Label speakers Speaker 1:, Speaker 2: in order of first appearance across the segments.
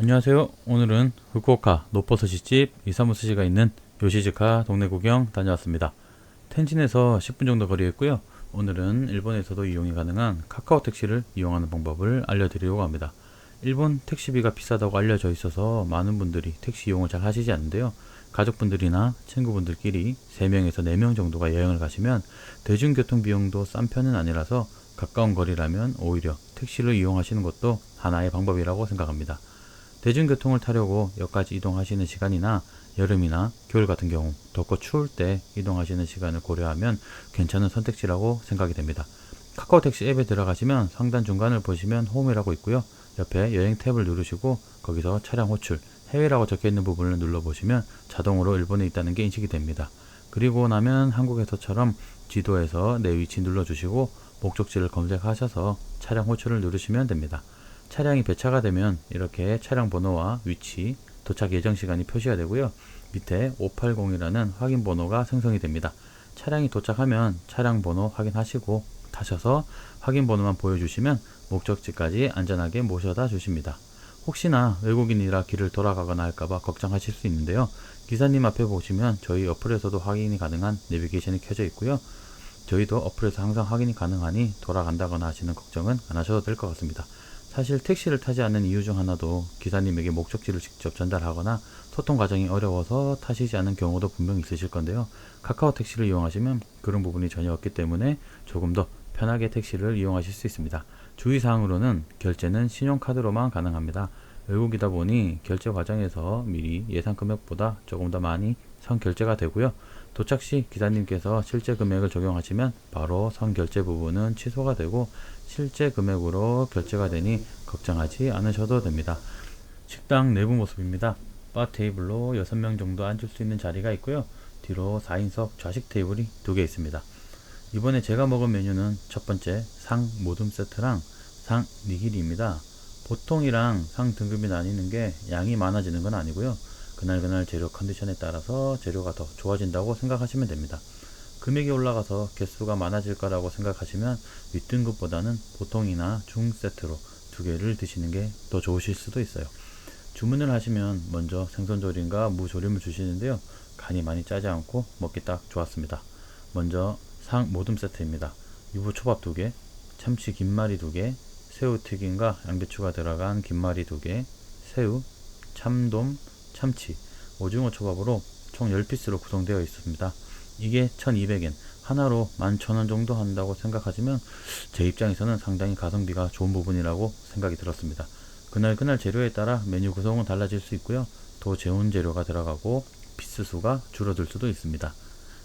Speaker 1: 안녕하세요. 오늘은 후쿠오카 노포스시집 이사무스시가 있는 요시즈카 동네 구경 다녀왔습니다. 텐진에서 10분 정도 거리에 있고요. 오늘은 일본에서도 이용이 가능한 카카오 택시를 이용하는 방법을 알려드리려고 합니다. 일본 택시비가 비싸다고 알려져 있어서 많은 분들이 택시 이용을 잘 하시지 않는데요. 가족분들이나 친구분들끼리 3명에서 4명 정도가 여행을 가시면 대중교통 비용도 싼 편은 아니라서 가까운 거리라면 오히려 택시를 이용하시는 것도 하나의 방법이라고 생각합니다. 대중교통을 타려고 역까지 이동하시는 시간이나 여름이나 겨울 같은 경우 덥고 추울 때 이동하시는 시간을 고려하면 괜찮은 선택지라고 생각이 됩니다. 카카오 택시 앱에 들어가시면 상단 중간을 보시면 홈이라고 있고요. 옆에 여행 탭을 누르시고 거기서 차량 호출, 해외라고 적혀 있는 부분을 눌러보시면 자동으로 일본에 있다는 게 인식이 됩니다. 그리고 나면 한국에서처럼 지도에서 내 위치 눌러주시고 목적지를 검색하셔서 차량 호출을 누르시면 됩니다. 차량이 배차가 되면 이렇게 차량 번호와 위치, 도착 예정 시간이 표시가 되고요. 밑에 580이라는 확인 번호가 생성이 됩니다. 차량이 도착하면 차량 번호 확인하시고 타셔서 확인 번호만 보여주시면 목적지까지 안전하게 모셔다 주십니다. 혹시나 외국인이라 길을 돌아가거나 할까봐 걱정하실 수 있는데요. 기사님 앞에 보시면 저희 어플에서도 확인이 가능한 내비게이션이 켜져 있고요. 저희도 어플에서 항상 확인이 가능하니 돌아간다거나 하시는 걱정은 안 하셔도 될 것 같습니다. 사실 택시를 타지 않는 이유 중 하나도 기사님에게 목적지를 직접 전달하거나 소통 과정이 어려워서 타시지 않는 경우도 분명히 있으실 건데요. 카카오 택시를 이용하시면 그런 부분이 전혀 없기 때문에 조금 더 편하게 택시를 이용하실 수 있습니다. 주의사항으로는 결제는 신용카드로만 가능합니다. 외국이다 보니 결제 과정에서 미리 예상 금액보다 조금 더 많이 선결제가 되고요. 도착 시 기사님께서 실제 금액을 적용하시면 바로 선결제 부분은 취소가 되고 실제 금액으로 결제가 되니 걱정하지 않으셔도 됩니다. 식당 내부 모습입니다. 바 테이블로 6명 정도 앉을 수 있는 자리가 있고요. 뒤로 4인석 좌식 테이블이 두 개 있습니다. 이번에 제가 먹은 메뉴는 첫 번째 상 모듬 세트랑 상 니기리입니다. 보통이랑 상 등급이 나뉘는 게 양이 많아지는 건 아니고요. 그날그날 재료 컨디션에 따라서 재료가 더 좋아진다고 생각하시면 됩니다. 금액이 올라가서 개수가 많아질 거라고 생각하시면 윗등급보다는 보통이나 중 세트로 두 개를 드시는 게 더 좋으실 수도 있어요. 주문을 하시면 먼저 생선조림과 무조림을 주시는데요. 간이 많이 짜지 않고 먹기 딱 좋았습니다. 먼저 상 모듬 세트입니다. 유부 초밥 2개, 참치 김말이 2개, 새우 튀김과 양배추가 들어간 김말이 2개, 새우, 참돔, 참치, 오징어 초밥으로 총 10피스로 구성되어 있습니다. 이게 1200엔, 하나로 11,000원 정도 한다고 생각하시면 제 입장에서는 상당히 가성비가 좋은 부분이라고 생각이 들었습니다. 그날 그날 재료에 따라 메뉴 구성은 달라질 수 있고요. 더 재운 재료가 들어가고 피스 수가 줄어들 수도 있습니다.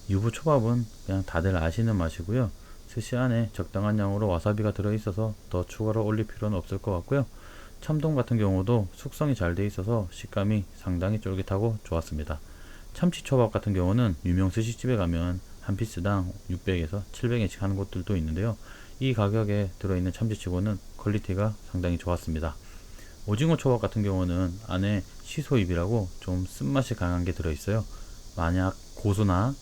Speaker 1: 유부 초밥은 그냥 다들 아시는 맛이고요. 스시 안에 적당한 양으로 와사비가 들어있어서 더 추가로 올릴 필요는 없을 것 같고요. 참돔 같은 경우도 숙성이 잘 돼 있어서 식감이 상당히 쫄깃하고 좋았습니다. 참치초밥 같은 경우는 유명 스시집에 가면 한 피스당 600에서 700엔씩 하는 곳들도 있는데요. 이 가격에 들어있는 참치치고는 퀄리티가 상당히 좋았습니다. 오징어 초밥 같은 경우는 안에 시소잎이라고 좀 쓴맛이 강한 게 들어있어요. 만약 고수나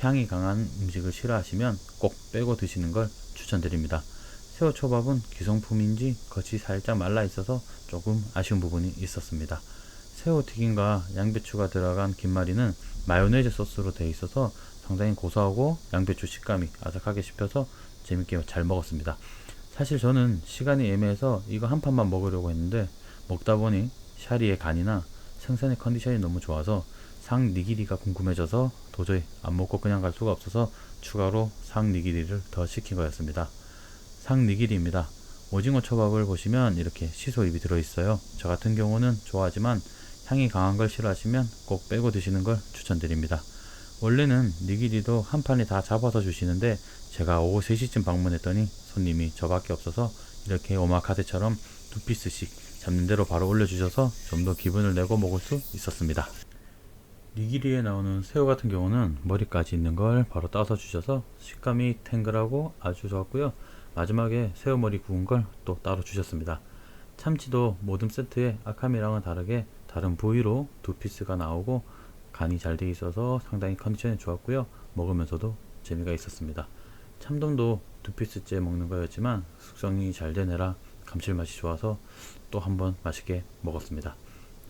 Speaker 1: 향이 강한 음식을 싫어하시면 꼭 빼고 드시는 걸 추천드립니다. 새우초밥은 기성품인지 겉이 살짝 말라 있어서 조금 아쉬운 부분이 있었습니다. 새우튀김과 양배추가 들어간 김말이는 마요네즈 소스로 되어 있어서 상당히 고소하고 양배추 식감이 아삭하게 씹혀서 재밌게 잘 먹었습니다. 사실 저는 시간이 애매해서 이거 한 판만 먹으려고 했는데 먹다 보니 샤리의 간이나 생선의 컨디션이 너무 좋아서 상 니기리가 궁금해져서 도저히 안 먹고 그냥 갈 수가 없어서 추가로 상 니기리를 더 시킨 거였습니다. 상 니기리입니다. 오징어 초밥을 보시면 이렇게 시소잎이 들어있어요. 저 같은 경우는 좋아하지만 향이 강한 걸 싫어하시면 꼭 빼고 드시는 걸 추천드립니다. 원래는 니기리도 한 판에 다 잡아서 주시는데 제가 오후 3시쯤 방문했더니 손님이 저밖에 없어서 이렇게 오마카세처럼 두 피스씩 잡는 대로 바로 올려주셔서 좀 더 기분을 내고 먹을 수 있었습니다. 니기리에 나오는 새우 같은 경우는 머리까지 있는 걸 바로 따서 주셔서 식감이 탱글하고 아주 좋았고요. 마지막에 새우머리 구운 걸 또 따로 주셨습니다. 참치도 모듬 세트에 아카미랑은 다르게 다른 부위로 두 피스가 나오고 간이 잘 돼 있어서 상당히 컨디션이 좋았고요. 먹으면서도 재미가 있었습니다. 참돔도 두 피스째 먹는 거였지만 숙성이 잘 되느라 감칠맛이 좋아서 또 한번 맛있게 먹었습니다.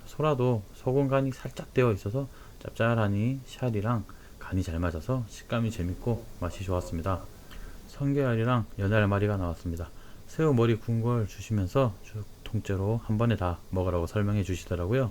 Speaker 1: 소라도 소금 간이 살짝 되어 있어서 짭짤하니 샤리랑 간이 잘 맞아서 식감이 재밌고 맛이 좋았습니다. 성게알이랑 연알마리가 나왔습니다. 새우 머리 구운 걸 주시면서 쭉 통째로 한 번에 다 먹으라고 설명해 주시더라고요.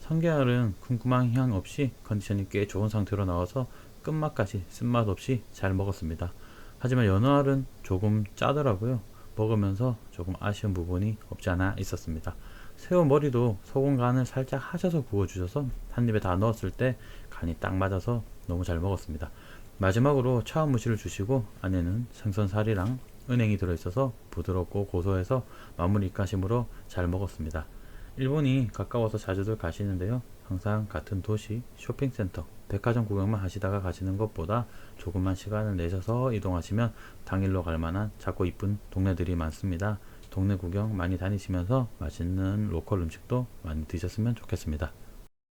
Speaker 1: 성게알은 쿰쿰한 향 없이 컨디션이 꽤 좋은 상태로 나와서 끝맛까지 쓴맛 없이 잘 먹었습니다. 하지만 연어알은 조금 짜더라고요. 먹으면서 조금 아쉬운 부분이 없지 않아 있었습니다. 새우 머리도 소금 간을 살짝 하셔서 구워주셔서 한 입에 다 넣었을 때 간이 딱 맞아서 너무 잘 먹었습니다. 마지막으로 차원무시를 주시고 안에는 생선살이랑 은행이 들어있어서 부드럽고 고소해서 마무리 입가심으로 잘 먹었습니다. 일본이 가까워서 자주들 가시는데요. 항상 같은 도시, 쇼핑센터, 백화점 구경만 하시다가 가시는 것보다 조금만 시간을 내셔서 이동하시면 당일로 갈 만한 작고 이쁜 동네들이 많습니다. 동네 구경 많이 다니시면서 맛있는 로컬 음식도 많이 드셨으면 좋겠습니다.